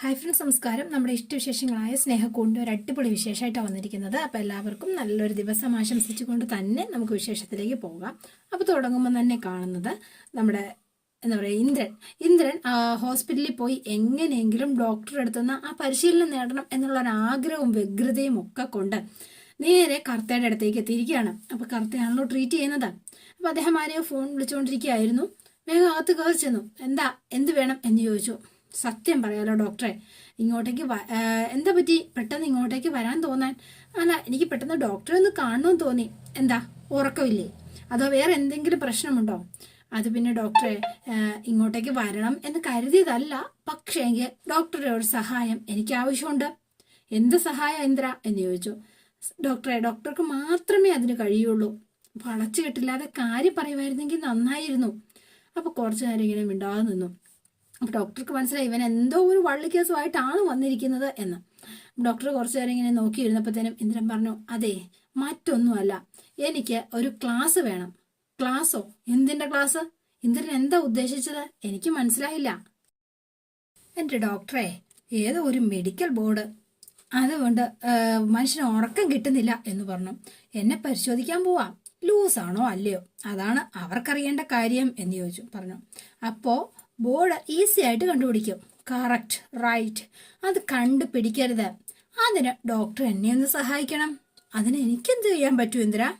Hi friends നമസ്കാരം. നമ്മുടെ ഇഷ്ടവിശേഷങ്ങളായ സ്നേഹക്കൂടിന്റെ ഒരു അടിപൊളി വിശേഷമായിട്ടാണ് വന്നിരിക്കുന്നത്. അപ്പോൾ എല്ലാവർക്കും നല്ലൊരു ദിവസം ആശംസിച്ചുകൊണ്ട് തന്നെ നമുക്ക് വിശേഷത്തിലേക്ക് പോകാം. അപ്പോൾ തുടങ്ങുമ്പോൾ തന്നെ കാണുന്നത് നമ്മുടെ എന്താ പറയുക ഇന്ദ്രൻ. ഇന്ദ്രൻ ഹോസ്പിറ്റലിൽ പോയി എങ്ങനെയെങ്കിലും ഡോക്ടറെ അടുത്തുനിന്ന് ആ പരിശീലനം നേടണം എന്നുള്ള ഒരു ആഗ്രഹവും വ്യഗ്രതയും ഒക്കെ കൊണ്ട് നേരെ കർത്തയുടെ അടുത്തേക്ക് എത്തിയിരിക്കുകയാണ്. അപ്പോൾ കർത്തയാണല്ലോ ട്രീറ്റ് ചെയ്യുന്നത്. അപ്പോൾ അദ്ദേഹം ആരെയോ ഫോൺ വിളിച്ചുകൊണ്ടിരിക്കുകയായിരുന്നു. വേഗം അകത്ത് കയറി ചെന്നു. എന്താ? എന്ത് വേണം? എന്ന് ചോദിച്ചു. സത്യം പറയാലോ ഡോക്ടറെ. ഇങ്ങോട്ടേക്ക് എന്താ പറ്റി? പെട്ടെന്ന് ഇങ്ങോട്ടേക്ക് വരാൻ തോന്നാൻ? അല്ല എനിക്ക് പെട്ടെന്ന് ഡോക്ടറെ ഒന്ന് കാണണമെന്ന് തോന്നി. എന്താ? ഉറക്കമില്ലേ? അതോ വേറെ എന്തെങ്കിലും പ്രശ്നമുണ്ടോ? അത് പിന്നെ ഡോക്ടറെ ഇങ്ങോട്ടേക്ക് വരണം എന്ന് കരുതിയതല്ല. പക്ഷേ ഡോക്ടറുടെ ഒരു സഹായം എനിക്ക് ആവശ്യമുണ്ട്. എന്ത് സഹായം ഇന്ദ്ര? എന്ന് ചോദിച്ചു. ഡോക്ടറെ ഡോക്ടർക്ക് മാത്രമേ അതിന് കഴിയുള്ളൂ. വളച്ചു കെട്ടില്ലാതെ കാര്യം പറയുമായിരുന്നെങ്കിൽ നന്നായിരുന്നു. അപ്പൊ കുറച്ചു നേരം ഇങ്ങനെ മിണ്ടാതെ നിന്നു. അപ്പൊ ഡോക്ടർക്ക് മനസ്സിലായി ഇവൻ എന്തോ ഒരു വള്ളി കേസുമായിട്ടാണ് വന്നിരിക്കുന്നത് എന്ന്. ഡോക്ടർ കുറച്ചു നേരം ഇങ്ങനെ നോക്കിയിരുന്നപ്പോഴത്തേനും ഇന്ദ്രൻ പറഞ്ഞു അതെ മറ്റൊന്നുമല്ല. എനിക്ക് ഒരു ക്ലാസ് വേണം. ക്ലാസ്സോ? എന്തിന്റെ ക്ലാസ്? ഇന്ദ്രൻ എന്താ ഉദ്ദേശിച്ചത്? എനിക്ക് മനസ്സിലായില്ല. എന്റെ ഡോക്ടറെ ഏതോ ഒരു മെഡിക്കൽ ബോർഡ്. അതുകൊണ്ട് മനുഷ്യന് ഉറക്കം കിട്ടുന്നില്ല എന്ന് പറഞ്ഞു. എന്നെ പരിശോധിക്കാൻ പോവാം. ലൂസാണോ അല്ലയോ? അതാണ് അവർക്കറിയേണ്ട കാര്യം എന്ന് ചോദിച്ചു പറഞ്ഞു. അപ്പോ ബോർഡ് ഈസി ആയിട്ട് കണ്ടുപിടിക്കും. Correct right. അത് കണ്ടുപിടിക്കരുത്. അതിന് ഡോക്ടർ എന്നെ ഒന്ന് സഹായിക്കണം. അതിന് എനിക്കെന്ത് ചെയ്യാൻ പറ്റൂ ഇന്ദിര?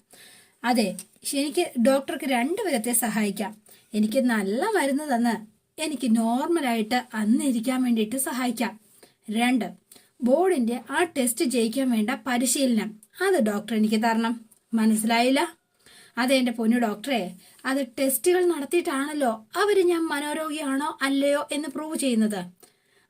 അതെ എനിക്ക് ഡോക്ടർക്ക് രണ്ടു വിധത്തെ സഹായിക്കാം. എനിക്ക് നല്ല മരുന്ന് തന്ന് എനിക്ക് നോർമലായിട്ട് അന്ന് ഇരിക്കാൻ വേണ്ടിയിട്ട് സഹായിക്കാം. രണ്ട് ബോർഡിന്റെ ആ ടെസ്റ്റ് ജയിക്കാൻ വേണ്ട പരിശീലനം. അത് ഡോക്ടർ എനിക്ക് തരണം. മനസ്സിലായില്ല? അതെ എന്റെ പൊന്നു ഡോക്ടറെ. അത് ടെസ്റ്റുകൾ നടത്തിയിട്ടാണല്ലോ അവർ ഞാൻ മനോരോഗിയാണോ അല്ലയോ എന്ന് പ്രൂവ് ചെയ്യുന്നത്.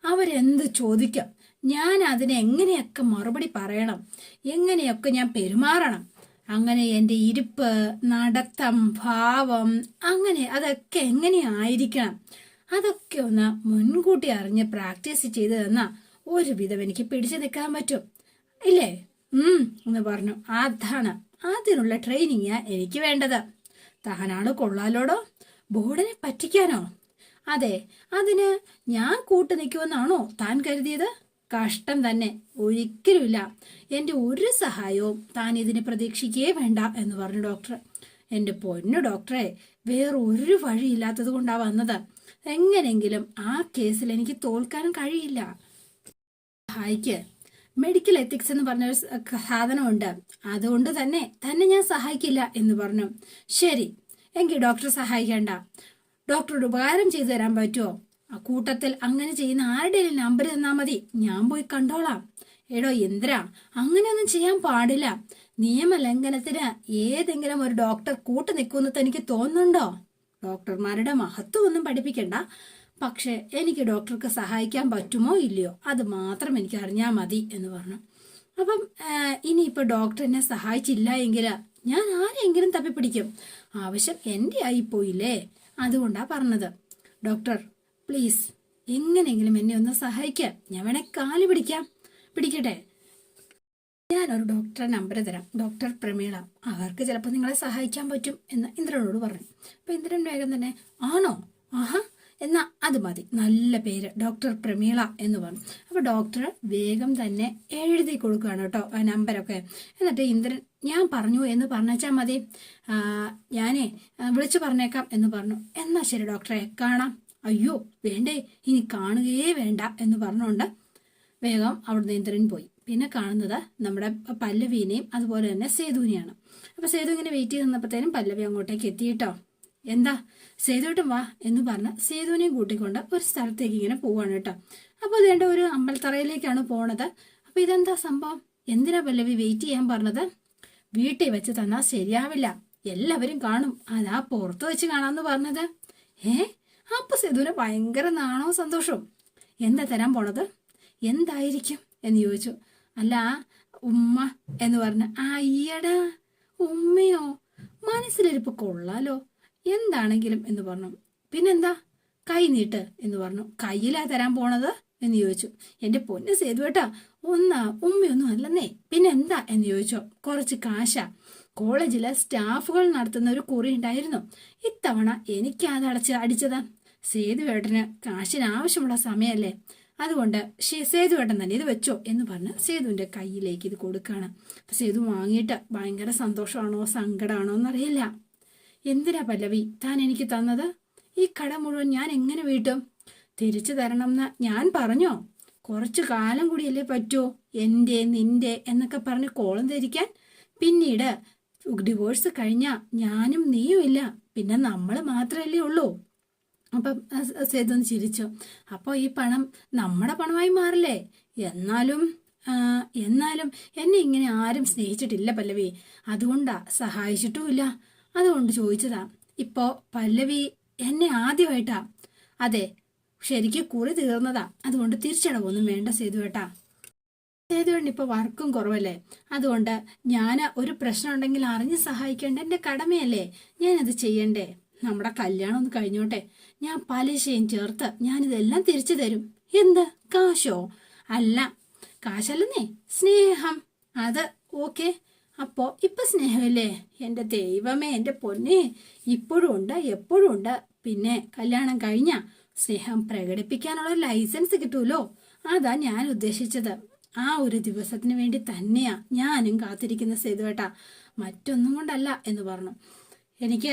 അവരെന്ത് ചോദിക്കും? ഞാൻ അതിനെ എങ്ങനെയൊക്കെ മറുപടി പറയണം? എങ്ങനെയൊക്കെ ഞാൻ പെരുമാറണം? അങ്ങനെ എന്റെ ഇരിപ്പ് നടത്തം ഭാവം അങ്ങനെ അതൊക്കെ എങ്ങനെയായിരിക്കണം? അതൊക്കെ ഒന്ന് മുൻകൂട്ടി അറിഞ്ഞ് പ്രാക്ടീസ് ചെയ്ത് തന്ന ഒരുവിധം എനിക്ക് പിടിച്ചു നിൽക്കാൻ പറ്റും. ഇല്ലേ? ഉം എന്ന് പറഞ്ഞു. അതാണ്. അതിനുള്ള ട്രെയിനിങ്ങാ എനിക്ക് വേണ്ടത്. താനാണ് കൊള്ളാലോടോ? ബോർഡിനെ പറ്റിക്കാനോ? അതെ അതിന് ഞാൻ കൂട്ടു നിൽക്കുമെന്നാണോ താൻ കരുതിയത്? കഷ്ടം തന്നെ ഒരിക്കലുമില്ല. എന്റെ ഒരു സഹായവും താൻ ഇതിന് പ്രതീക്ഷിക്കേ വേണ്ട എന്ന് പറഞ്ഞു ഡോക്ടർ. എന്റെ പൊന്നു ഡോക്ടറെ വേറെ ഒരു വഴിയില്ലാത്തത് കൊണ്ടാ വന്നത്. എങ്ങനെങ്കിലും ആ കേസിൽ എനിക്ക് തോൽക്കാൻ കഴിയില്ല. സഹായിക്ക്. മെഡിക്കൽ എത്തിക്സ് എന്ന് പറഞ്ഞ ഒരു സാധനമുണ്ട്. അതുകൊണ്ട് തന്നെ തന്നെ ഞാൻ സഹായിക്കില്ല എന്ന് പറഞ്ഞു. ശരി എങ്കിൽ ഡോക്ടർ സഹായിക്കേണ്ട. ഡോക്ടറോട് ഉപകാരം ചെയ്തു തരാൻ പറ്റുമോ ആ കൂട്ടത്തിൽ അങ്ങനെ ചെയ്യുന്ന ആരുടെയും നമ്പർ തന്നാ മതി? ഞാൻ പോയി കണ്ടോളാം. എടോ എന്തിര അങ്ങനെയൊന്നും ചെയ്യാൻ പാടില്ല. നിയമലംഘനത്തിന് ഏതെങ്കിലും ഒരു ഡോക്ടർ കൂട്ടു നിൽക്കുമെന്ന് തനിക്ക് തോന്നുന്നുണ്ടോ? ഡോക്ടർമാരുടെ മഹത്വം ഒന്നും പഠിപ്പിക്കണ്ട. പക്ഷെ എനിക്ക് ഡോക്ടർക്ക് സഹായിക്കാൻ പറ്റുമോ ഇല്ലയോ? അത് മാത്രം എനിക്ക് അറിഞ്ഞാൽ മതി എന്ന് പറഞ്ഞു. അപ്പം ഇനിയിപ്പോൾ ഡോക്ടർ എന്നെ സഹായിച്ചില്ല എങ്കിൽ ഞാൻ ആരെങ്കിലും തപ്പിപ്പിടിക്കും? ആവശ്യം എന്റെ ആയിപ്പോയില്ലേ അതുകൊണ്ടാണ് പറഞ്ഞത്. ഡോക്ടർ പ്ലീസ് എങ്ങനെയെങ്കിലും എന്നെ ഒന്ന് സഹായിക്കാം. ഞാൻ വേണേ കാൽ പിടിക്കാം. പിടിക്കട്ടെ. ഞാനൊരു ഡോക്ടറെ നമ്പർ തരാം. ഡോക്ടർ പ്രമീള. അവർക്ക് ചിലപ്പോൾ നിങ്ങളെ സഹായിക്കാൻ പറ്റും എന്ന് ഇന്ദ്രനോട് പറഞ്ഞു. അപ്പോൾ ഇന്ദ്രൻ വേഗം തന്നെ ആണോ? ആഹാ എന്നാ അത് മതി. നല്ല പേര്. ഡോക്ടർ പ്രമീള എന്ന് പറഞ്ഞു. അപ്പോൾ ഡോക്ടർ വേഗം തന്നെ എഴുതി കൊടുക്കുകയാണ് കേട്ടോ ആ നമ്പരൊക്കെ എന്നിട്ട് ഇന്ദ്രൻ ഞാൻ പറഞ്ഞു എന്ന് പറഞ്ഞാൽ മതി. ഞാനേ വിളിച്ചു പറഞ്ഞേക്കാം എന്ന് പറഞ്ഞു. എന്നാ ശരി ഡോക്ടറെ കാണാം. അയ്യോ വേണ്ടേ. ഇനി കാണുകയേ വേണ്ട എന്ന് പറഞ്ഞുകൊണ്ട് വേഗം അവിടുന്ന് ഇന്ദ്രൻ പോയി. പിന്നെ കാണുന്നത് നമ്മുടെ പല്ലവീനെയും അതുപോലെ തന്നെ സേതുവിനെയാണ്. അപ്പോൾ സേതു ഇങ്ങനെ വെയിറ്റ് ചെയ്ത് നിന്നപ്പോഴത്തേനും പല്ലവി അങ്ങോട്ടേക്ക് എത്തിയിട്ടോ എന്താ? സേതുവേട്ടൻ വാ എന്ന് പറഞ്ഞ് സേതുവിനെയും കൂട്ടിക്കൊണ്ട് ഒരു സ്ഥലത്തേക്ക് ഇങ്ങനെ പോവാണ് കേട്ടോ. അപ്പൊ ഇതേണ്ട ഒരു അമ്പലത്തറയിലേക്കാണ് പോണത്. അപ്പൊ ഇതെന്താ സംഭവം? എന്തിനാ പല്ലവി വെയിറ്റ് ചെയ്യാൻ പറഞ്ഞത്? വീട്ടിൽ വെച്ച് തന്നാ ശരിയാവില്ല. എല്ലാവരും കാണും. അതാ പുറത്ത് വെച്ച് കാണാന്ന് പറഞ്ഞത്. ഏ? അപ്പൊ സേതുവിന് ഭയങ്കര നാണവും സന്തോഷവും. എന്താ തരാൻ പോണത്? എന്തായിരിക്കും എന്ന് ചോദിച്ചു. അല്ല ഉമ്മ എന്ന് പറഞ്ഞ അയ്യടാ ഉമ്മയോ? മനസ്സിലിരിപ്പ് കൊള്ളാലോ. എന്താണെങ്കിലും എന്ന് പറഞ്ഞു. പിന്നെന്താ? കൈ നീട്ട് എന്ന് പറഞ്ഞു. കയ്യിലാ തരാൻ പോണത് എന്ന് ചോദിച്ചു. എന്റെ പൊന്ന് സേതുവേട്ടാ ഒന്നാ ഉമ്മയൊന്നും അല്ലെന്നേ. പിന്നെ എന്താ എന്ന് ചോദിച്ചോ? കുറച്ച് കാശ. കോളേജിലെ സ്റ്റാഫുകൾ നടത്തുന്ന ഒരു കുറി ഉണ്ടായിരുന്നു. ഇത്തവണ എനിക്ക് അത് അടച്ച് അടിച്ചത്. സേതുവേട്ടന് കാശിന് ആവശ്യമുള്ള സമയമല്ലേ അതുകൊണ്ട് സേതുവേട്ടൻ തന്നെ ഇത് വെച്ചോ എന്ന് പറഞ്ഞ് സേതുവിന്റെ കയ്യിലേക്ക് ഇത് കൊടുക്കുകയാണ് അപ്പം സേതു വാങ്ങിയിട്ട് ഭയങ്കര സന്തോഷമാണോ സങ്കടമാണോ എന്നറിയില്ല. എന്തിനാ പല്ലവി? താൻ എനിക്ക് തന്നത്? ഈ കട മുഴുവൻ ഞാൻ എങ്ങനെ വീട്ടും? തിരിച്ചു തരണമെന്ന് ഞാൻ പറഞ്ഞോ? കുറച്ചു കാലം കൂടിയല്ലേ പറ്റൂ എന്റെ നിന്റെ എന്നൊക്കെ പറഞ്ഞ് കോളം ധരിക്കാൻ? പിന്നീട് ഡിവോഴ്സ് കഴിഞ്ഞ ഞാനും നീയും ഇല്ല. പിന്നെ നമ്മൾ മാത്രമല്ലേ ഉള്ളൂ. അപ്പം സേതു ചിരിച്ചു. അപ്പോൾ ഈ പണം നമ്മുടെ പണമായി മാറില്ലേ? എന്നാലും എന്നാലും എന്നെ ഇങ്ങനെ ആരും സ്നേഹിച്ചിട്ടില്ല പല്ലവി. അതുകൊണ്ടാ സഹായിച്ചിട്ടുമില്ല. അതുകൊണ്ട് ചോദിച്ചതാ ഇപ്പോ പല്ലവി എന്നെ ആദ്യമായിട്ടാ? അതെ ശരിക്കും കുറി തീർന്നതാ. അതുകൊണ്ട് തിരിച്ചടവൊന്നും വേണ്ട സേതുവേട്ടാ. സേതുവേട്ടൻ ഇപ്പൊ വർക്കും കുറവല്ലേ? അതുകൊണ്ട് ഞാൻ ഒരു പ്രശ്നം ഉണ്ടെങ്കിൽ അറിഞ്ഞ് സഹായിക്കേണ്ട എന്റെ കടമയല്ലേ? ഞാനത് ചെയ്യണ്ടേ? നമ്മുടെ കല്യാണം ഒന്ന് കഴിഞ്ഞോട്ടെ. ഞാൻ പലിശയും ചേർത്ത് ഞാനിതെല്ലാം തിരിച്ചു തരും. എന്ത്? കാശോ? അല്ല കാശല്ലെന്നേ? സ്നേഹം. അത് ഓക്കെ. അപ്പോ ഇപ്പൊ സ്നേഹമില്ലേ എന്റെ ദൈവമേ എന്റെ പൊന്നെ ഇപ്പോഴും ഉണ്ട് എപ്പോഴും ഉണ്ട് പിന്നെ കല്യാണം കഴിഞ്ഞ സ്നേഹം പ്രകടിപ്പിക്കാനുള്ള ലൈസൻസ് കിട്ടുമല്ലോ അതാ ഞാൻ ഉദ്ദേശിച്ചത്. ആ ഒരു ദിവസത്തിന് വേണ്ടി തന്നെയാ ഞാനും കാത്തിരിക്കുന്ന സേതുവേട്ട. മറ്റൊന്നും കൊണ്ടല്ല എന്ന് പറഞ്ഞു. എനിക്ക്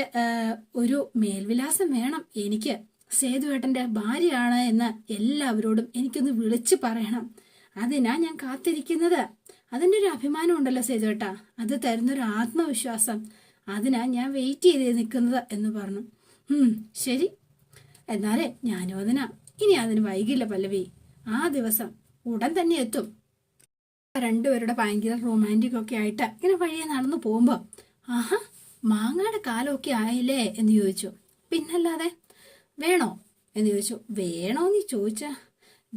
ഒരു മേൽവിലാസം വേണം. എനിക്ക് സേതുവേട്ടന്റെ ഭാര്യയാണ് എന്ന് എല്ലാവരോടും എനിക്കൊന്ന് വിളിച്ചു പറയണം. അതിനാ ഞാൻ കാത്തിരിക്കുന്നത്. അതിന്റെ ഒരു അഭിമാനം ഉണ്ടല്ലോ സേതുവേട്ട. അത് തരുന്നൊരു ആത്മവിശ്വാസം. അതിനാ ഞാൻ വെയിറ്റ് ചെയ്ത് നിൽക്കുന്നത് എന്ന് പറഞ്ഞു. ശരി. എന്നാലേ ഞാനും അതിനാ. ഇനി അതിന് വൈകില്ല പല്ലവി. ആ ദിവസം ഉടൻ തന്നെ എത്തും. രണ്ടുപേരുടെ ഭയങ്കര റൊമാന്റിക് ഒക്കെ ആയിട്ട് ഇങ്ങനെ വഴിയെ നടന്നു പോകുമ്പോൾ ആഹാ മാങ്ങയുടെ കാലമൊക്കെ ആയില്ലേ? എന്ന് ചോദിച്ചു. പിന്നല്ലാതെ വേണോ? എന്ന് ചോദിച്ചു. വേണോ നീ ചോദിച്ച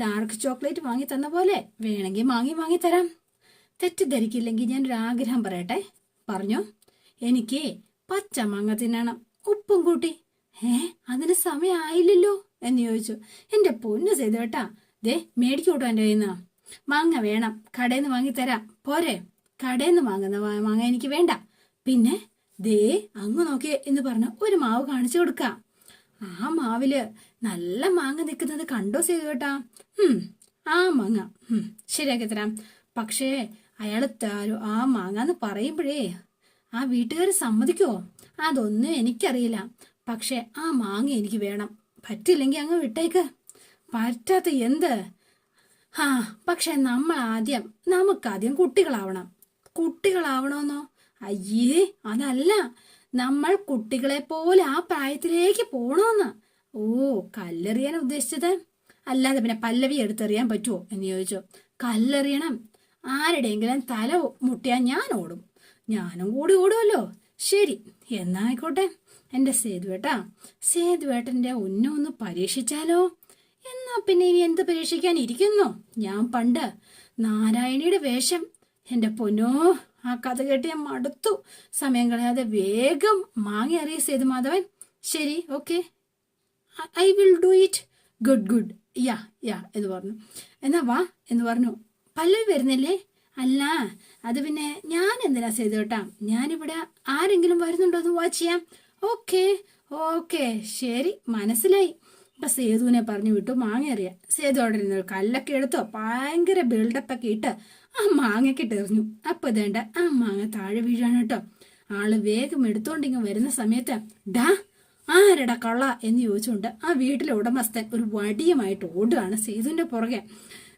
ഡാർക്ക് ചോക്ലേറ്റ് വാങ്ങി തന്ന പോലെ വേണമെങ്കിൽ വാങ്ങി വാങ്ങി തരാം. തെറ്റിദ്ധരിക്കില്ലെങ്കിൽ ഒരു ആഗ്രഹം പറയട്ടെ? പറഞ്ഞു. എനിക്ക് പച്ച മാങ്ങ തിന്നണം. ഉപ്പും കൂട്ടി. ഏ അതിന് സമയമായില്ലല്ലോ എന്ന് ചോദിച്ചു. എന്റെ പൊന്നു ചെയ്തു കേട്ടാ ദേ മേടിക്കൂട്ടോ എന്റെ കയ്യിൽ മാങ്ങ വേണം. കടയിൽ നിന്ന് വാങ്ങിത്തരാം. പോരെ. കടയിൽ നിന്ന് വാങ്ങുന്ന മാങ്ങ എനിക്ക് വേണ്ട. പിന്നെ ദേ അങ്ങ് നോക്കിയേ എന്ന് പറഞ്ഞ ഒരു മാവ് കാണിച്ചു കൊടുക്കാം. ആ മാവിൽ നല്ല മാങ്ങ നിൽക്കുന്നത് കണ്ടോ ചെയ്തു കേട്ടാ ആ മാങ്ങ. ശരിയാക്കി തരാം. പക്ഷേ അയാൾ താരോ ആ മാങ്ങാന്ന് പറയുമ്പോഴേ ആ വീട്ടുകാർ സമ്മതിക്കുമോ അതൊന്നും എനിക്കറിയില്ല. പക്ഷെ ആ മാങ്ങ എനിക്ക് വേണം. പറ്റില്ലെങ്കിൽ അങ്ങ് വിട്ടേക്ക്. പറ്റാത്ത എന്ത്? ആ പക്ഷെ നമ്മൾ ആദ്യം നമുക്കാദ്യം കുട്ടികളാവണം. കുട്ടികളാവണമെന്നോ അയ്യേ അതല്ല. നമ്മൾ കുട്ടികളെ പോലെ ആ പ്രായത്തിലേക്ക് പോണോന്ന്. ഓ കല്ലെറിയാൻ ഉദ്ദേശിച്ചത്? അല്ലാതെ പിന്നെ പല്ലവി എടുത്തെറിയാൻ പറ്റുമോ എന്ന് ചോദിച്ചു. കല്ലെറിയണം. ആരുടെയെങ്കിലും തല മുട്ടിയാൽ ഞാൻ ഓടും. ഞാനും കൂടി ഓടുമല്ലോ ശരി എന്നായിക്കോട്ടെ എന്റെ സേതുവേട്ടാ സേതുവേട്ടന്റെ ഉന്നം ഒന്ന് പരീക്ഷിച്ചാലോ? എന്നാ പിന്നെ ഇനി എന്ത് പരീക്ഷിക്കാൻ ഇരിക്കുന്നു? ഞാൻ പണ്ട് നാരായണിയുടെ വേഷം. എന്റെ പൊന്നോ ആ കഥ കേട്ട് ഞാൻ മടുത്തു. സമയം കളയാതെ വേഗം മാങ്ങി അറിയ സേതു മാധവൻ ശരി okay. I will do it good good yeah yeah എന്ന് പറഞ്ഞു. എന്നാ വാ എന്ന് പറഞ്ഞു. പല്ലവി വരുന്നില്ലേ? അല്ല അത് പിന്നെ ഞാൻ എന്തിനാ ചെയ്തോട്ടാ ഞാനിവിടെ ആരെങ്കിലും വരുന്നുണ്ടോ എന്ന് വാച്ച് ചെയ്യാം. ഓക്കെ ഓക്കെ ശരി മനസ്സിലായി. ഇപ്പൊ സേതുവിനെ പറഞ്ഞു വിട്ടു മാങ്ങ അറിയാം സേതു അവിടെ കല്ലൊക്കെ എടുത്തോ ഭയങ്കര ബിൽഡപ്പ് ഒക്കെ ഇട്ട് ആ മാങ്ങയ്ക്കിട്ട് എറിഞ്ഞു അപ്പൊ ഇതേണ്ട ആ മാങ്ങ താഴെ വീഴാണ് കേട്ടോ. ആൾ വേഗം എടുത്തോണ്ടിങ്ങ് വരുന്ന സമയത്ത് ഡാ ആരട കള്ള? എന്ന് ചോദിച്ചുകൊണ്ട് ആ വീട്ടിലെ ഉടമസ്ഥൻ ഒരു വടിയുമായിട്ട് ഓടുകയാണ് സേതുവിന്റെ പുറകെ.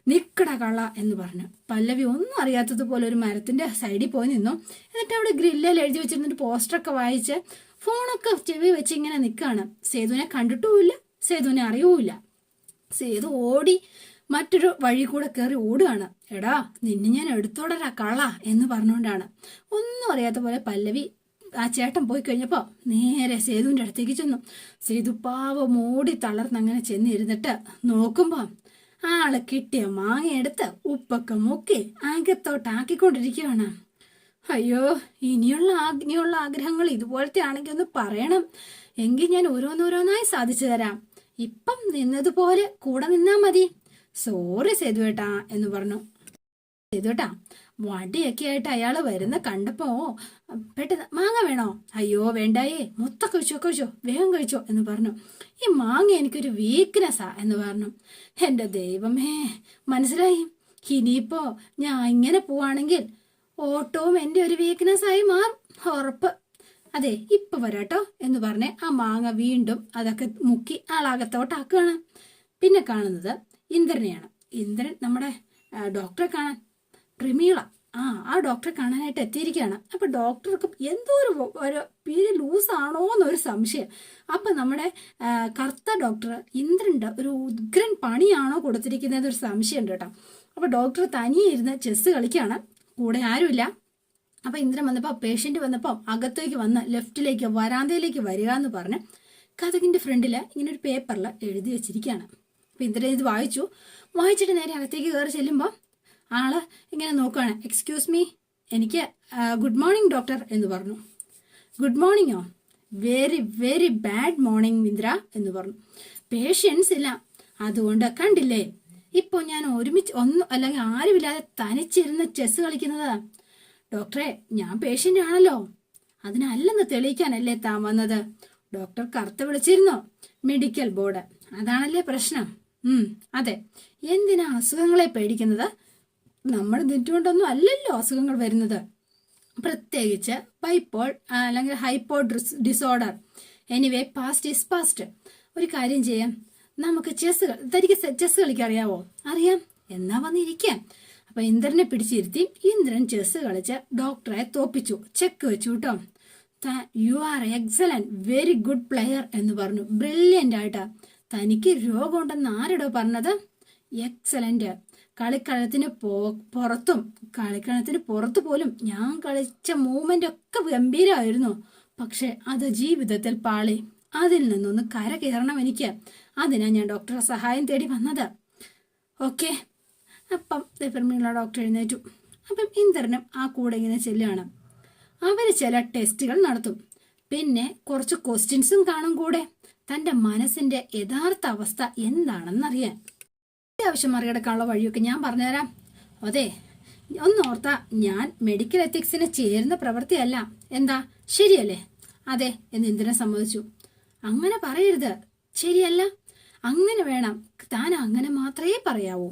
നിക്കട കള എന്ന് പറഞ്ഞു. പല്ലവി ഒന്നും അറിയാത്തതുപോലെ ഒരു മരത്തിന്റെ സൈഡിൽ പോയി നിന്നു. എന്നിട്ട് അവിടെ ഗ്രില്ലിൽ എഴുതി വെച്ചിരുന്നൊരു പോസ്റ്ററൊക്കെ വായിച്ച് ഫോണൊക്കെ ചെവി വെച്ച് ഇങ്ങനെ നിൽക്കുകയാണ് സേതുവിനെ കണ്ടിട്ടുമില്ല സേതുവിനെ അറിയൂല സേതു ഓടി മറ്റൊരു വഴി കൂടെ കയറി ഓടുകയാണ്. എടാ നിന്നെ ഞാൻ എടുത്തോടരാ കള എന്ന് പറഞ്ഞുകൊണ്ടാണ്. ഒന്നും അറിയാത്ത പോലെ പല്ലവി ആ ചേട്ടൻ പോയി കഴിഞ്ഞപ്പോൾ നേരെ സേതുവിന്റെ അടുത്തേക്ക് ചെന്നു. സേതു പാവം ഓടി തളർന്ന് അങ്ങനെ ചെന്നിരുന്നിട്ട് നോക്കുമ്പോ ആൾ കിട്ടിയ മാങ്ങ എടുത്ത് ഉപ്പൊക്കെ മുക്കി അകത്തോട്ടാക്കിക്കൊണ്ടിരിക്കുകയാണ്. അയ്യോ ഇനിയുള്ള ആജ്ഞയുള്ള ആഗ്രഹങ്ങൾ ഇതുപോലത്തെ ആണെങ്കിൽ ഒന്ന് പറയണം. എങ്കിൽ ഞാൻ ഓരോന്നോരോന്നായി സാധിച്ചു തരാം. ഇപ്പം നിന്നതുപോലെ കൂടെ നിന്നാ മതി. സോറി സേതുവേട്ടാ എന്ന് പറഞ്ഞു. സേതുവേട്ടാ വടിയൊക്കെ ആയിട്ട് അയാൾ വരുന്ന കണ്ടപ്പോ പെട്ടെന്ന് മാങ്ങ വേണോ? അയ്യോ വേണ്ടായേ മൊത്തം കഴിച്ചോ കഴിച്ചോ വേഗം കഴിച്ചോ എന്ന് പറഞ്ഞു. ഈ മാങ്ങ എനിക്കൊരു വീക്ക്നെസ്സാ എന്ന് പറഞ്ഞു. എന്റെ ദൈവമേ മനസ്സിലായി? ഇനിയിപ്പോ ഞാൻ ഇങ്ങനെ പോവാണെങ്കിൽ ഓട്ടവും എന്റെ ഒരു വീക്ക്നെസ് ആയി മാറും ഉറപ്പ്. അതെ ഇപ്പൊ വരാട്ടോ എന്ന് പറഞ്ഞ് ആ മാങ്ങ വീണ്ടും അതൊക്കെ മുക്കി ആളാകത്തോട്ടാക്കുകയാണ്. പിന്നെ കാണുന്നത് ഇന്ദ്രനെയാണ്. ഇന്ദ്രൻ നമ്മുടെ ഡോക്ടറെ കാണാൻ പ്രമീള ആ ആ ഡോക്ടറെ കാണാനായിട്ട് എത്തിയിരിക്കുകയാണ്. അപ്പൊ ഡോക്ടർക്ക് എന്തോ ഒരു ഒരു പീര് ലൂസാണോ എന്നൊരു സംശയം. അപ്പൊ നമ്മുടെ കറുത്ത ഡോക്ടർ ഇന്ദ്രന്റെ ഒരു ഉഗ്രൻ പണിയാണോ കൊടുത്തിരിക്കുന്നത് ഒരു സംശയമുണ്ട് കേട്ടോ. അപ്പൊ ഡോക്ടർ തനിയെ ഇരുന്ന് ചെസ് കളിക്കുകയാണ്. കൂടെ ആരുമില്ല. അപ്പൊ ഇന്ദ്രൻ വന്നപ്പോൾ പേഷ്യന്റ് വന്നപ്പോൾ അകത്തേക്ക് വന്ന് ലെഫ്റ്റിലേക്ക് വരാന്തയിലേക്ക് വരിക എന്ന് പറഞ്ഞ് കഥകിന്റെ ഫ്രണ്ടിൽ ഇങ്ങനെ ഒരു പേപ്പറിൽ എഴുതി വെച്ചിരിക്കുകയാണ്. അപ്പൊ ഇന്ദ്രൻ ഇത് വായിച്ചു. വായിച്ചിട്ട് നേരെ അകത്തേക്ക് കയറി ചെല്ലുമ്പോൾ ആൾ ഇങ്ങനെ നോക്കുകയാണ് എക്സ്ക്യൂസ് മീ എനിക്ക് ഗുഡ് മോർണിംഗ് ഡോക്ടർ എന്ന് പറഞ്ഞു. ഗുഡ് മോർണിംഗോ വെരി വെരി ബാഡ് മോർണിംഗ് മിന്ദ്ര എന്ന് പറഞ്ഞു. പേഷ്യൻസ് ഇല്ല. അതുകൊണ്ട് കണ്ടില്ലേ? ഇപ്പൊ ഞാൻ ഒരുമിച്ച് ഒന്നും അല്ലെങ്കിൽ ആരുമില്ലാതെ തനിച്ചിരുന്ന് ചെസ് കളിക്കുന്നത്. ഡോക്ടറെ ഞാൻ പേഷ്യന്റ് ആണല്ലോ. അതിനല്ലെന്ന് തെളിയിക്കാനല്ലേ താൻ വന്നത്? ഡോക്ടർ കറുത്ത് വിളിച്ചിരുന്നോ. മെഡിക്കൽ ബോർഡ് അതാണല്ലേ പ്രശ്നം. അതെ. എന്തിനാ അസുഖങ്ങളെ പേടിക്കുന്നത്? നമ്മൾ തെറ്റുകൊണ്ടൊന്നും അല്ലല്ലോ അസുഖങ്ങൾ വരുന്നത്. പ്രത്യേകിച്ച് ബൈപ്പോൾ അല്ലെങ്കിൽ hypo disorder. Anyway past is past ഒരു കാര്യം ചെയ്യാം. നമുക്ക് ചെസ് തനിക്ക് ചെസ് കളിക്കറിയാവോ അറിയാം. എന്നാ വന്നിരിക്കാം. അപ്പൊ ഇന്ദ്രനെ പിടിച്ചിരുത്തി ഇന്ദ്രൻ ചെസ് കളിച്ച് ഡോക്ടറെ തോപ്പിച്ചു. ചെക്ക് വെച്ചു കേട്ടോ you are excellent very good player എന്ന് പറഞ്ഞു. ബ്രില്യന്റ് ആയിട്ട്. തനിക്ക് രോഗമുണ്ടെന്ന് ആരോടോ പറഞ്ഞത്? എക്സലന്റ് കളിക്കളത്തിന് പോ പുറത്തും കളിക്കളത്തിന് പുറത്തു പോലും ഞാൻ കളിച്ച മൂവ്മെന്റ് ഒക്കെ ഗംഭീരമായിരുന്നു പക്ഷെ അത് ജീവിതത്തിൽ പാളി. അതിൽ നിന്നൊന്ന് കര കയറണം എനിക്ക്. അതിനാ ഞാൻ ഡോക്ടറെ സഹായം തേടി വന്നത്. ഓക്കെ. അപ്പം പെർമിള ഡോക്ടർ എഴുന്നേറ്റു. അപ്പം ഇന്ദ്രനും ആ കൂടെ ഇങ്ങനെ ചെല്ലുകയാണ്. അവർ ചില ടെസ്റ്റുകൾ നടത്തും. പിന്നെ കുറച്ച് ക്വസ്റ്റ്യൻസും കാണും കൂടെ. തന്റെ മനസ്സിന്റെ യഥാർത്ഥ അവസ്ഥ എന്താണെന്നറിയാൻ. ആവശ്യം മറികടക്കാനുള്ള വഴിയൊക്കെ ഞാൻ പറഞ്ഞുതരാം. അതെ ഒന്നോർത്ത ഞാൻ മെഡിക്കൽ എത്തിക്സിന് ചേരുന്ന പ്രവൃത്തിയല്ല. എന്താ? ശരിയല്ലേ? അതെ എന്ന് ഇന്ദ്രൻ സമ്മതിച്ചു. അങ്ങനെ പറയരുത്. ശരിയല്ല. അങ്ങനെ വേണം താൻ അങ്ങനെ മാത്രമേ പറയാവൂ.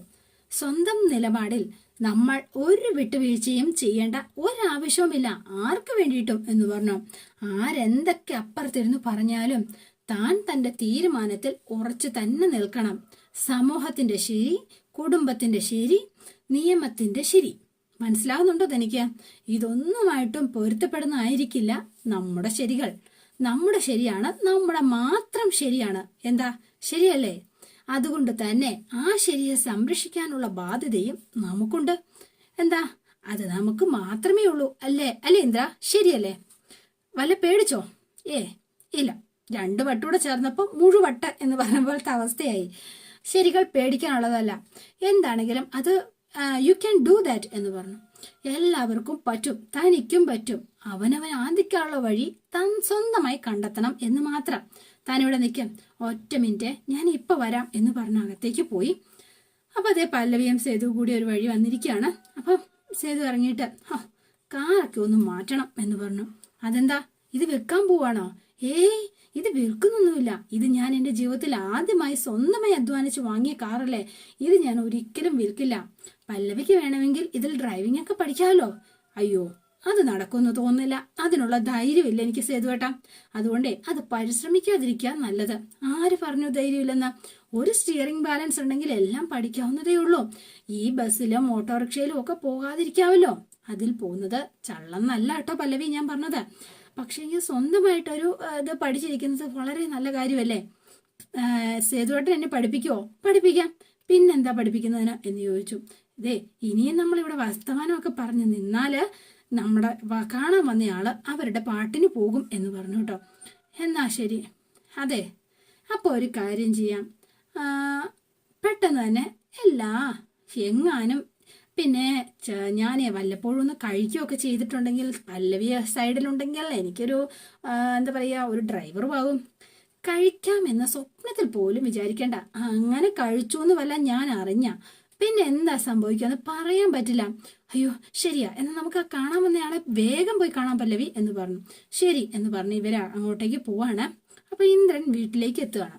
സ്വന്തം നിലപാടിൽ നമ്മൾ ഒരു വിട്ടുവീഴ്ചയും ചെയ്യേണ്ട ഒരാവശ്യവുമില്ല. ആർക്ക് വേണ്ടിയിട്ടും എന്ന് പറഞ്ഞു. ആരെന്തൊക്കെ അപ്പുറത്തിരുന്ന് പറഞ്ഞാലും താൻ തന്റെ തീരുമാനത്തിൽ ഉറച്ചു തന്നെ നിൽക്കണം. സമൂഹത്തിന്റെ ശരി കുടുംബത്തിന്റെ ശരി നിയമത്തിന്റെ ശരി. മനസ്സിലാവുന്നുണ്ടോ തനിക്ക്? ഇതൊന്നുമായിട്ടും പൊരുത്തപ്പെടുന്നതായിരിക്കില്ല നമ്മുടെ ശരികൾ. നമ്മുടെ ശരിയാണ് നമ്മുടെ മാത്രം ശരിയാണ്. എന്താ? ശരിയല്ലേ? അതുകൊണ്ട് തന്നെ ആ ശരിയെ സംരക്ഷിക്കാനുള്ള ബാധ്യതയും നമുക്കുണ്ട്. എന്താ? അത് നമുക്ക് മാത്രമേ ഉള്ളൂ. അല്ലേ? അല്ലേ ഇന്ദ്ര? ശരിയല്ലേ? വല്ല പേടിച്ചോ? ഏ ഇല്ല. രണ്ടു വട്ടൂടെ ചേർന്നപ്പോൾ മുഴുവട്ട എന്ന് പറഞ്ഞ പോലത്തെ അവസ്ഥയായി. ശരികൾ പേടിക്കാനുള്ളതല്ല. എന്താണെങ്കിലും അത് യു ക്യാൻ ഡു ദാറ്റ് എന്ന് പറഞ്ഞു. എല്ലാവർക്കും പറ്റും തനിക്കും പറ്റും. അവനവൻ ആന്തിക്കാനുള്ള വഴി തൻ സ്വന്തമായി കണ്ടെത്തണം എന്ന് മാത്രം. താനിവിടെ നിൽക്കാം ഒറ്റ മിനിറ്റ് ഞാൻ ഇപ്പൊ വരാം എന്ന് പറഞ്ഞ അകത്തേക്ക് പോയി. അപ്പോൾ അതേ പല്ലവിയും സേതു കൂടി ഒരു വഴി വന്നിരിക്കുകയാണ്. അപ്പോൾ സേതു ഇറങ്ങിയിട്ട് ഹോ കാറൊക്കെ ഒന്ന് മാറ്റണം എന്ന് പറഞ്ഞു. അതെന്താ? ഇത് വെക്കാൻ പോവാണോ? ഏയ് ഇത് വിൽക്കുന്നൊന്നുമില്ല. ഇത് ഞാൻ എന്റെ ജീവിതത്തിൽ ആദ്യമായി സ്വന്തമായി അധ്വാനിച്ച് വാങ്ങിയ കാറല്ലേ? ഇത് ഞാൻ ഒരിക്കലും വിൽക്കില്ല. പല്ലവിക്ക് വേണമെങ്കിൽ ഇതിൽ ഡ്രൈവിംഗ് ഒക്കെ പഠിക്കാമല്ലോ അയ്യോ അത് നടക്കുമെന്ന് തോന്നുന്നില്ല. അതിനുള്ള ധൈര്യമില്ല എനിക്ക് സേതുവേട്ടാ. അതുകൊണ്ടേ അത് പരിശ്രമിക്കാതിരിക്കാൻ നല്ലത്. ആര് പറഞ്ഞു ധൈര്യമില്ലെന്ന്? ഒരു സ്റ്റിയറിംഗ് ബാലൻസ് ഉണ്ടെങ്കിൽ എല്ലാം പഠിക്കാവുന്നതേ ഉള്ളൂ. ഈ ബസ്സിലും ഓട്ടോറിക്ഷയിലും ഒക്കെ പോകാതിരിക്കാവല്ലോ. അതിൽ പോകുന്നത് ചള്ളന്നല്ല കേട്ടോ പല്ലവി ഞാൻ പറഞ്ഞത്. പക്ഷേ ഈ സ്വന്തമായിട്ടൊരു ഇത് പഠിച്ചിരിക്കുന്നത് വളരെ നല്ല കാര്യമല്ലേ? സേതുവട്ടൻ എന്നെ പഠിപ്പിക്കുവോ? പഠിപ്പിക്കാം. പിന്നെന്താ പഠിപ്പിക്കുന്നതിന്? എന്ന് ചോദിച്ചു. ഇതേ ഇനിയും നമ്മളിവിടെ വർത്തമാനമൊക്കെ പറഞ്ഞ് നിന്നാൽ നമ്മുടെ കാണാൻ വന്നയാൾ അവരുടെ പാട്ടിന് പോകും എന്ന് പറഞ്ഞു കേട്ടോ. എന്നാ ശരി. അതെ അപ്പോൾ ഒരു കാര്യം ചെയ്യാം. പെട്ടെന്ന് തന്നെ എല്ലാ എങ്ങാനും പിന്നെ ഞാൻ വല്ലപ്പോഴും ഒന്ന് കഴിക്കുകയൊക്കെ ചെയ്തിട്ടുണ്ടെങ്കിൽ പല്ലവി സൈഡിലുണ്ടെങ്കിൽ എനിക്കൊരു എന്താ പറയുക ഒരു ഡ്രൈവറും ആകും കഴിക്കാമെന്ന സ്വപ്നത്തിൽ പോലും വിചാരിക്കേണ്ട. അങ്ങനെ കഴിച്ചു എന്ന് വല്ല ഞാൻ അറിഞ്ഞ പിന്നെ എന്താ സംഭവിക്കുക പറയാൻ പറ്റില്ല. അയ്യോ ശരിയാ എന്നാൽ നമുക്ക് ആ കാണാൻ വന്നയാളെ വേഗം പോയി കാണാൻ പല്ലവി എന്ന് പറഞ്ഞു. ശരി എന്ന് പറഞ്ഞ് ഇവർ അങ്ങോട്ടേക്ക് പോവാണ്. അപ്പൊ ഇന്ദ്രൻ വീട്ടിലേക്ക് എത്തുകയാണ്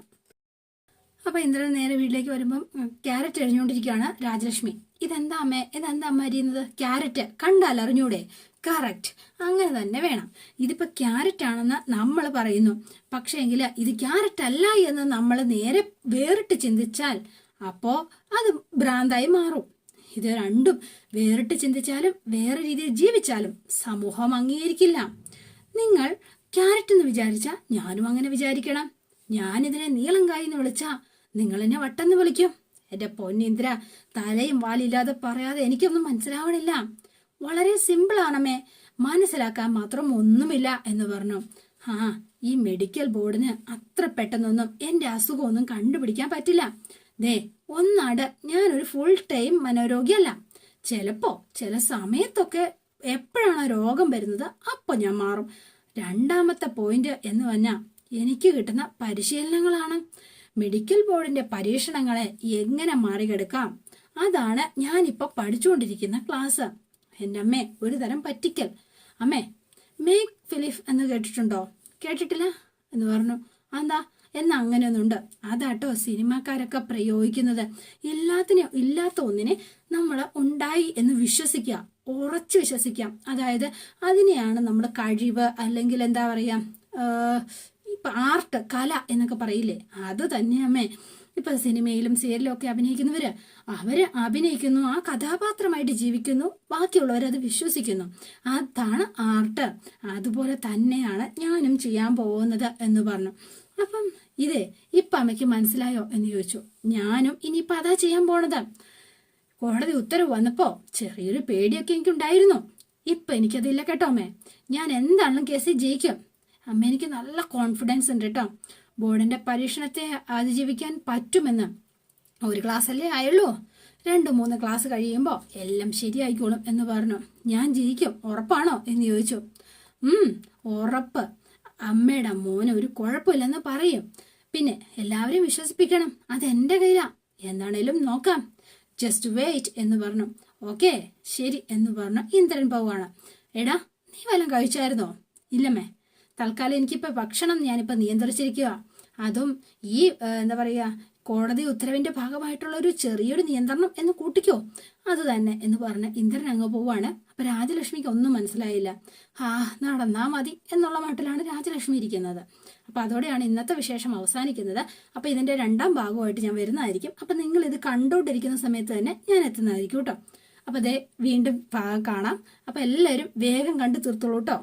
അപ്പൊ ഇന്ദ്രൻ നേരെ വീട്ടിലേക്ക് വരുമ്പം ക്യാരറ്റ് എഴിഞ്ഞുകൊണ്ടിരിക്കുകയാണ് രാജലക്ഷ്മി. ഇതെന്താ അമ്മ? ഇതെന്താ അമ്മ അരിയുന്നത്? ക്യാരറ്റ്. കണ്ടാൽ അറിഞ്ഞൂടെ? കറക്റ്റ് അങ്ങനെ തന്നെ വേണം. ഇതിപ്പോ ക്യാരറ്റ് ആണെന്ന് നമ്മൾ പറയുന്നു. പക്ഷേങ്കിൽ ഇത് ക്യാരറ്റ് അല്ല എന്ന് നമ്മൾ നേരെ വേറിട്ട് ചിന്തിച്ചാൽ അപ്പോ അത് ഭ്രാന്തായി മാറും. ഇത് രണ്ടും വേറിട്ട് ചിന്തിച്ചാലും വേറെ രീതിയിൽ ജീവിച്ചാലും സമൂഹം അംഗീകരിക്കില്ല. നിങ്ങൾ ക്യാരറ്റ് എന്ന് വിചാരിച്ചാൽ ഞാനും അങ്ങനെ വിചാരിക്കണം. ഞാനിതിനെ നീളം കായി എന്ന് വിളിച്ചാ നിങ്ങൾ എന്നെ വട്ടെന്ന് വിളിക്കും. എന്റെ പൊന്നിന്ദ്ര തലയും വാലില്ലാതെ പറയാതെ എനിക്കൊന്നും മനസ്സിലാവണില്ല. വളരെ സിമ്പിൾ ആണമേ മനസ്സിലാക്കാൻ മാത്രം ഒന്നുമില്ല എന്ന് പറഞ്ഞു. ആ ഈ മെഡിക്കൽ ബോർഡിന് അത്ര പെട്ടെന്നൊന്നും എന്റെ അസുഖമൊന്നും കണ്ടുപിടിക്കാൻ പറ്റില്ല. ദേ ഒന്നാട് ഞാനൊരു ഫുൾ ടൈം മനോരോഗിയല്ല. ചിലപ്പോ ചില സമയത്തൊക്കെ എപ്പോഴാണോ രോഗം വരുന്നത് അപ്പൊ ഞാൻ മാറും. രണ്ടാമത്തെ പോയിന്റ് എന്ന് പറഞ്ഞാൽ എനിക്ക് കിട്ടുന്ന പരിശീലനങ്ങളാണ്. മെഡിക്കൽ ബോർഡിന്റെ പരീക്ഷണങ്ങളെ എങ്ങനെ മറികടക്കാം? അതാണ് ഞാനിപ്പോ പഠിച്ചുകൊണ്ടിരിക്കുന്ന ക്ലാസ്. എന്റെ അമ്മേ ഒരു തരം പറ്റിക്കൽ. അമ്മേ മേക്ക് ഫിലിഫ് എന്ന് കേട്ടിട്ടുണ്ടോ? കേട്ടിട്ടില്ല എന്ന് പറഞ്ഞു. എന്താ എന്നാ അങ്ങനെയൊന്നുണ്ട്. അതാട്ടോ സിനിമാക്കാരൊക്കെ പ്രയോഗിക്കുന്നത്. എല്ലാത്തിനും ഇല്ലാത്ത ഒന്നിനെ നമ്മൾ ഉണ്ടായി എന്ന് വിശ്വസിക്കുക. ഉറച്ചു വിശ്വസിക്കാം അതായത് അതിനെയാണ് നമ്മൾ കഴിവ് അല്ലെങ്കിൽ എന്താ പറയാ ആഹ്, ഇപ്പൊ ആർട്ട് കല എന്നൊക്കെ പറയില്ലേ? അത് തന്നെയമ്മേ ഇപ്പൊ സിനിമയിലും സീരിയലും ഒക്കെ അഭിനയിക്കുന്നവര് അവർ അഭിനയിക്കുന്നു ആ കഥാപാത്രമായിട്ട് ജീവിക്കുന്നു ബാക്കിയുള്ളവർ അത് വിശ്വസിക്കുന്നു. അതാണ് ആർട്ട്. അതുപോലെ തന്നെയാണ് ഞാനും ചെയ്യാൻ പോകുന്നത് എന്ന് പറഞ്ഞു. അപ്പം ഇതേ ഇപ്പൊ അമ്മയ്ക്ക് മനസ്സിലായോ എന്ന് ചോദിച്ചു. ഞാനും ഇനിയിപ്പൊ അതാ ചെയ്യാൻ പോണത്. കോടതി ഉത്തരവ് വന്നപ്പോ ചെറിയൊരു പേടിയൊക്കെ എനിക്കുണ്ടായിരുന്നു. ഇപ്പൊ എനിക്കതില്ല കേട്ടോ അമ്മേ. ഞാൻ എന്താണെങ്കിലും കേസിൽ ജയിക്കും. അമ്മ എനിക്ക് നല്ല കോൺഫിഡൻസ് ഉണ്ട് കേട്ടോ ബോർഡിന്റെ പരീക്ഷണത്തെ അതിജീവിക്കാൻ പറ്റുമെന്ന്. ഒരു ക്ലാസ് അല്ലേ ആയുള്ളൂ? രണ്ട് മൂന്ന് ക്ലാസ് കഴിയുമ്പോൾ എല്ലാം ശരിയായിക്കോളും എന്ന് പറഞ്ഞു. ഞാൻ ജയിക്കും ഉറപ്പാണോ എന്ന് ചോദിച്ചു. ഉറപ്പ്. അമ്മയുടെ മോന് ഒരു കുഴപ്പമില്ലെന്ന് പറയും. പിന്നെ എല്ലാവരും വിശ്വസിപ്പിക്കണം അതെന്റെ കയ്യിലാ. എന്താണേലും നോക്കാം. ജസ്റ്റ് വെയിറ്റ് എന്ന് പറഞ്ഞു. ഓക്കെ ശരി എന്ന് പറഞ്ഞു. ഇന്ദ്രൻ പോവാണ് എടാ നീ വല്ലതും കഴിച്ചായിരുന്നോ? ഇല്ലമ്മേ. തൽക്കാലം എനിക്കിപ്പോൾ ഭക്ഷണം ഞാനിപ്പോൾ നിയന്ത്രിച്ചിരിക്കുക അതും ഈ എന്താ പറയുക കോടതി ഉത്തരവിന്റെ ഭാഗമായിട്ടുള്ള ഒരു ചെറിയൊരു നിയന്ത്രണം എന്ന് കൂട്ടിക്കോ. അത് തന്നെ എന്ന് പറഞ്ഞ് ഇന്ദ്രൻ അങ്ങ് പോവാണ്. അപ്പൊ രാജലക്ഷ്മിക്ക് ഒന്നും മനസ്സിലായില്ല. ആ നടന്നാ മതി എന്നുള്ള മട്ടിലാണ് രാജലക്ഷ്മി ഇരിക്കുന്നത്. അപ്പൊ അതോടെയാണ് ഇന്നത്തെ വിശേഷം അവസാനിക്കുന്നത്. അപ്പൊ ഇതിന്റെ രണ്ടാം ഭാഗമായിട്ട് ഞാൻ വരുന്നതായിരിക്കും. അപ്പൊ നിങ്ങൾ ഇത് കണ്ടുകൊണ്ടിരിക്കുന്ന സമയത്ത് തന്നെ ഞാൻ എത്തുന്നതായിരിക്കും കേട്ടോ. അപ്പൊ ദേ വീണ്ടും കാണാം. അപ്പൊ എല്ലാവരും വേഗം കണ്ടു തീർത്തോളൂ കേട്ടോ.